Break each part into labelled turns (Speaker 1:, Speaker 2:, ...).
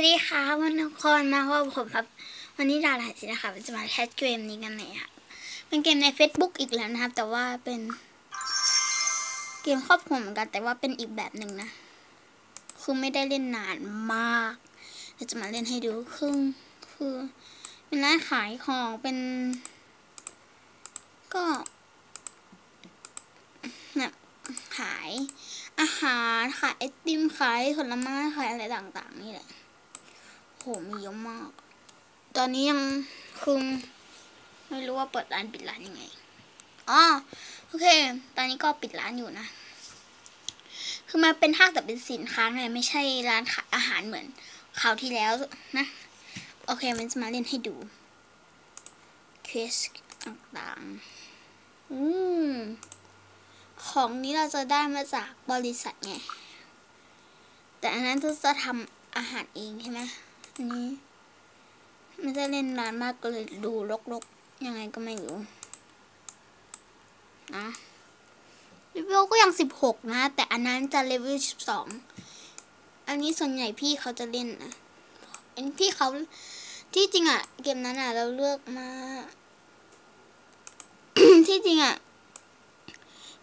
Speaker 1: วัสดีค่ะวันทุกคนมาว่าผมครับ วันนี้ดาราสินะคะจะมาแคสเกมนี้กันเลยค่ะเป็นเกมใน Facebook อีกแล้วนะครับ แต่ว่าเป็นเกมครอบครัวเหมือนกัน แต่ว่าเป็นอีกแบบหนึ่งนะคือไม่ได้เล่นนานมากเดี๋ยวจะมาเล่นให้ดูคือคือเป็นร้านขายของเป็น ก็แบบขายอาหารขายไอติมขายผลไม้ขายอะไรต่าง ๆ นี่แหละ มีเยอะมาก ตอนนี้ยังคือไม่รู้ว่าเปิดร้านปิดร้านยังไง อ๋อ โอเค ตอนนี้ก็ปิดร้านอยู่นะ คือมันเป็นห้างแต่เป็นสินค้าไงไม่ใช่ร้านขายอาหารเหมือนคราวที่แล้วนะ โอเคมันจะมาเล่นให้ดูเคสต่างๆ อืม ของนี้เราจะได้มาจากบริษัทไง แต่อันนั้นจะทำอาหารเองใช่ไหม อันนี้มันจะเล่นนานมากก็เลยดูรกๆ ยังไงก็ไม่รู้ นะเลเวลก็ยังสิบหกนะ แต่อันนั้นจะเลเวลสิบสองอันนี้ส่วนใหญ่พี่เขาจะเล่นนะอันพี่เขาที่จริงอะเกมนั้นอะเราเลือกมา ที่จริงอะ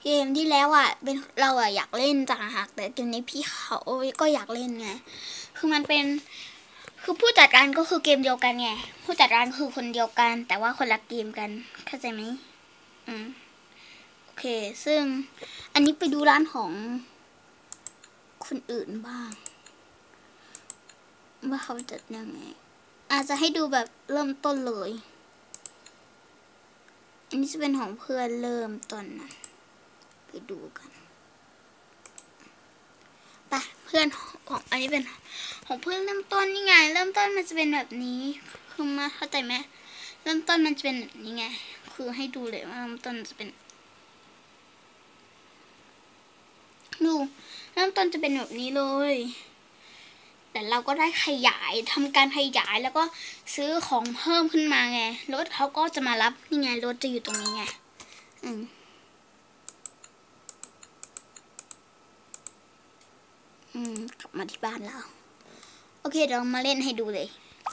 Speaker 1: เกมที่แล้วอะเป็นเราอะอยากเล่นต่างหากแต่เกมนี้พี่เขาก็อยากเล่นไง คือมันเป็น คือผู้จัดการก็คือเกมเดียวกันไง ผู้จัดการคือคนเดียวกัน แต่ว่าคนละเกมกัน เข้าใจไหมอืมโอเค ซึ่งอันนี้ไปดูร้านของคนอื่นบ้าง ว่าเขาจัดยังไง อาจจะให้ดูแบบเริ่มต้นเลย อันนี้จะเป็นของเพื่อนเริ่มต้นนะ ไปดูกัน ไปเพื่อนของอันนี้เป็นของเพื่อนเริ่มต้นนี่ไง เริ่มต้นมันจะเป็นแบบนี้คือมาเข้าใจไหมเริ่มต้นมันจะเป็นแบบนี้ไง คือให้ดูเลยว่าเริ่มต้นจะเป็นดูเริ่มต้นจะเป็นแบบนี้เลย แต่เราก็ได้ขยายทำการขยายแล้วก็ซื้อของเพิ่มขึ้นมาไงรถเขาก็จะมารับนี่ไงรถจะอยู่ตรงนี้ไง อืม อืมกลับมาที่บ้านแล้วโอเคเรามาเล่นให้ดูเลย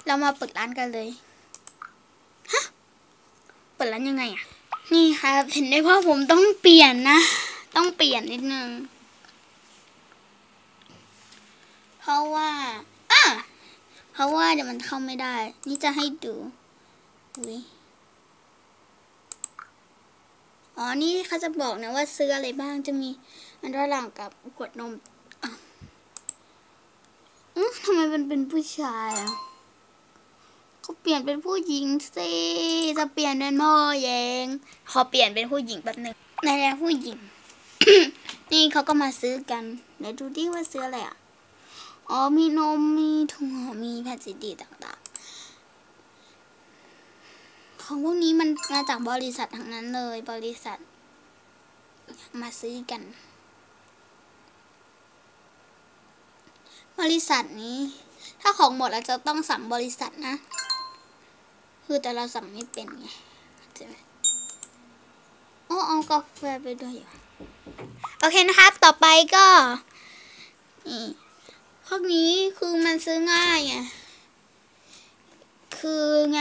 Speaker 1: เรามาเปิดร้านกันเลยฮะเปิดร้านยังไงอะ นี่ครับเห็นได้ว่าผมต้องเปลี่ยนนะ ต้องเปลี่ยนนิดนึง เพราะว่าอะเพราะว่าเดี๋ยวมันเข้าไม่ได้ นี่จะให้ดูอุ้ยอ๋อ นี่เขาจะบอกนะว่าซื้ออะไรบ้าง จะมีอันระหลังกับขวดนม ทำไมมันเป็นผู้ชายอะเขาเปลี่ยนเป็นผู้หญิงสิจะเปลี่ยนเป็นโมเยงขอเปลี่ยนเป็นผู้หญิงแป๊บนึงในแนวผู้หญิง นี่เขาก็มาซื้อกันเดี๋ยวดูดิว่าซื้ออะไรอะอ๋อมีนมมีถั่วมีแผ่นซีดีต่างๆ ของพวกนี้มันมาจากบริษัททั้งนั้นเลย บริษัท มาซื้อกัน บริษัทนี้ ถ้าของหมดเราจะต้องสั่งบริษัทนะ คือแต่เราสั่งไม่เป็นไงใช่ไหมโอ้เอากาแฟไปด้วยอยู่โอเคนะครับ ต่อไปก็นี่พวกนี้คือมันซื้อง่ายไงคือไง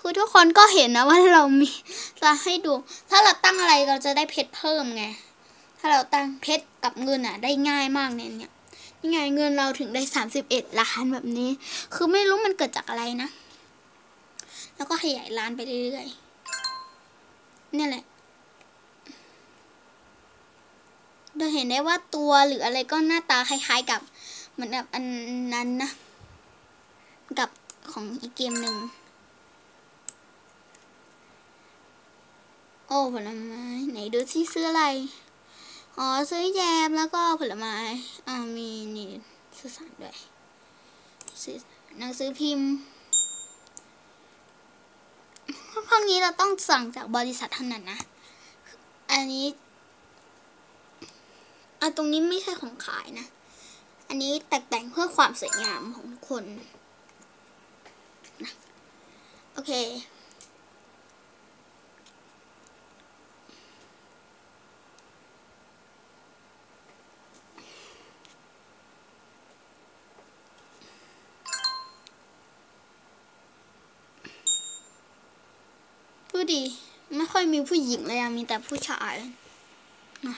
Speaker 1: คือทุกคนก็เห็นนะว่าเรามีจะให้ดู ถ้าเราตั้งอะไรเราจะได้เพชรเพิ่มไง ถ้าเราตั้งเพชรกับเงินอะ ได้ง่ายมากเนี่ย ยนี่ไงเงินเราถึงได้สามสิบเอ็ดล้านแบบนี้ คือไม่รู้มันเกิดจากอะไรนะ แล้วก็ขยายร้านไปเรื่อยๆเนี่ยแหละเราเห็นได้ว่าตัวหรืออะไรก็หน้าตาคล้ายๆกับเหมือนแบบอันนั้นนะ กับของอีกเกมหนึ่งโอ้ผลไม้ไหนดูที่ซื้ออะไร อ๋อซื้อแยมแล้วก็ผลไม้อ่ามีนี่ซื้อสารด้วยซื้อหนังสือพิมพ์พวกนี้เราต้องสั่งจากบริษัทเท่านั้นนะ อันนี้อันตรงนี้ไม่ใช่ของขายนะ อันนี้แตแต่งเพื่อความสวยงามของทุกคนนะโอเค ดูดิ ไม่ค่อยมีผู้หญิงเลยอะมีแต่ผู้ชายนะ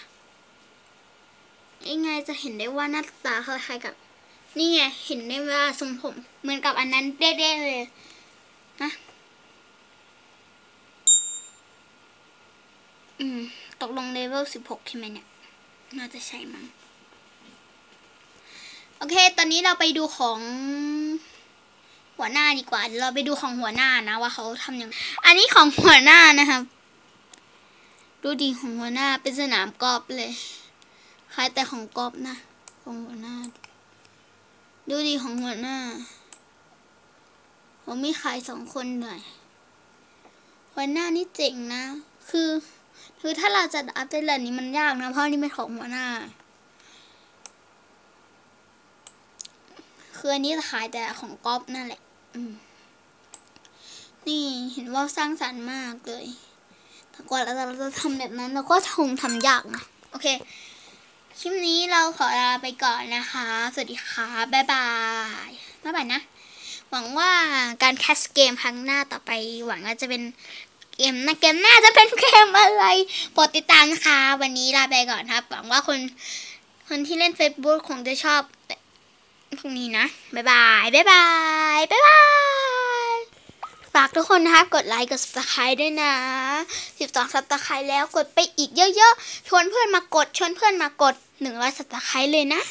Speaker 1: ยังไงจะเห็นได้ว่าหน้าตาคล้ายๆกับ นี่ไง เห็นได้ว่าทรงผม เหมือนกับอันนั้นเด้ๆเลยนะอืม ตกลงเลเวลสิบหกใช่ไหมเนี่ย น่าจะใช่มั้ง โอเค ตอนนี้เราไปดูของ หัวหน้าดีกว่าเดี๋ยวเราไปดูของหัวหน้านะว่าเขาทำยังไงอันนี้ของหัวหน้านะครับ ดูดีของหัวหน้าเป็นสนามกอล์ฟเลยคล้ายแต่ของกอล์ฟนะ ของหัวหน้า ดูดีของหัวหน้า ผมมีขายสองคนหน่อยหัวหน้านี่เจ๋งนะ คือคือถ้าเราจะอัพเดทแบบนี้มันยากนะ เพราะนี่เป็นของหัวหน้าคืออันนี้ขายแต่ของก๊อฟนั่นแหละ นี่เห็นว่าสร้างสรรค์มากเลยแต่กว่าเราจะทำแบบนั้นเราก็คงทำยากนะ โอเค คลิปนี้เราขอลาไปก่อนนะคะ สวัสดีค่ะ บ๊ายบาย บ๊ายบายนะ หวังว่าการแคสเกมครั้งหน้าต่อไป หวังว่าจะเป็นเกมนะเกมหน้าจะเป็นเกมอะไรโปรดติดตามนะคะ วันนี้ลาไปก่อนครับ หวังว่าคนคนที่เล่น Facebook คงจะชอบพรุ่งนี้นะ บ๊ายบาย บ๊ายบาย บ๊ายบาย ฝากทุกคนนะคะ กดไลค์กด subscribe ด้วยนะ 12 subscribe แล้วกดไปอีกเยอะๆ ชวนเพื่อนมากด ชวนเพื่อนมากด 100 subscribe เลยนะ